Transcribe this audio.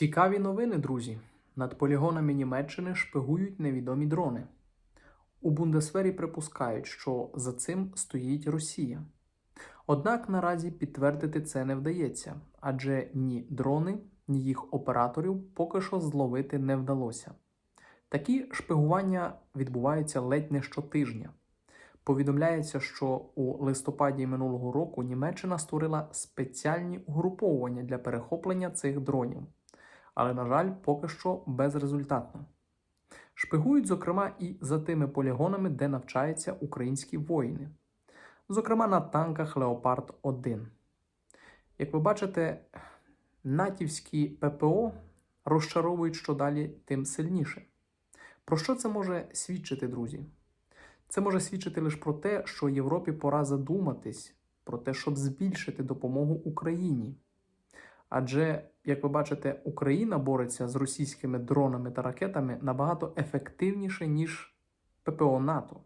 Цікаві новини, друзі. Над полігонами Німеччини шпигують невідомі дрони. У Бундесвері припускають, що за цим стоїть Росія. Однак наразі підтвердити це не вдається, адже ні дрони, ні їх операторів поки що зловити не вдалося. Такі шпигування відбуваються ледь не щотижня. Повідомляється, що у листопаді минулого року Німеччина створила спеціальні угруповування для перехоплення цих дронів, але, на жаль, поки що безрезультатно. Шпигують, зокрема, і за тими полігонами, де навчаються українські воїни, зокрема на танках Леопард 1. Як ви бачите, натівські ППО розчаровують що далі, тим сильніше. Про що це може свідчити, друзі? Це може свідчити лише про те, що Європі пора задуматись про те, щоб збільшити допомогу Україні. Адже, як ви бачите, Україна бореться з російськими дронами та ракетами набагато ефективніше, ніж ППО НАТО.